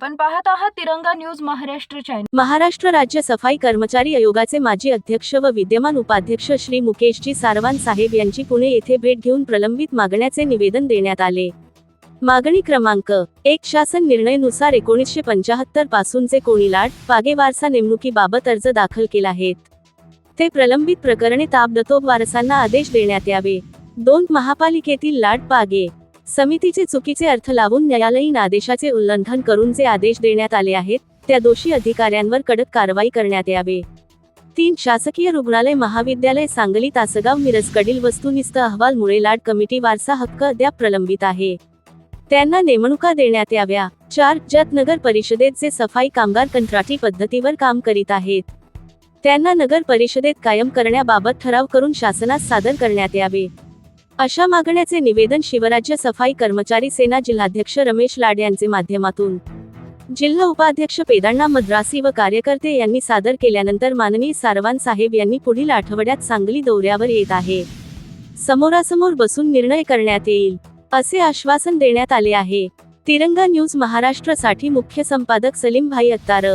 आपण पाहत आहात तिरंगा न्यूज महाराष्ट्र चॅनल महाराष्ट्र राज्य सफाई कर्मचारी आयोगाचे माजी अध्यक्ष व विद्यमान उपाध्यक्ष श्री मुकेशजी सारवान साहेब यांची पुणे येथे भेट घेऊन प्रलंबित मागण्याचे निवेदन देण्यात आले. मागणी क्रमांक एक शासन निर्णयनुसार एकोणीसशे पंचाहत्तर पासूनचे कोणी लाड पागे वारसा नेमणुकीबाबत अर्ज दाखल केला आहेत ते प्रलंबित प्रकरणे ताबडतोब वारसांना आदेश देण्यात यावे. दोन महापालिकेतील लाड पागे समितीचे चुकीचे अर्थ लावून न्यायालयीन आदेशाचे उल्लंघन करून जे आदेश देण्यात आले आहेत त्या दोषी अधिकाऱ्यांवर कडक कारवाई करण्यात यावे. तीन शासकीय रुग्णालय महाविद्यालय सांगली तासगाव मिरजकडील वस्तुनिष्ठ अहवालमुळे लाड कमिटी वारसा हक्क अद्याप प्रलंबित आहे. त्यांना नेमणुका देण्यात याव्या. चार जत नगर परिषदेत जे सफाई कामगार कंत्राटी पद्धतीवर काम करीत आहेत त्यांना नगर परिषदेत कायम करण्याबाबत ठराव करून शासनास सादर करण्यात यावे. अशा मागण्याचे निवेदन शिवराज्य सफाई कर्मचारी सेना जिल्हाध्यक्ष रमेश लाड यांचे माध्यमातून. जिल्हा उपाध्यक्ष पेदांना मद्रासी व कार्यकर्ते यांनी सादर केल्यानंतर माननीय सारवान साहेब यांनी पुढील आठवड्यात सांगली दौऱ्यावर येत आहे. समोरासमोर बसून निर्णय करण्यात येईल असे आश्वासन देण्यात आले आहे. तिरंगा न्यूज महाराष्ट्रसाठी मुख्य संपादक सलीम भाई अत्तार.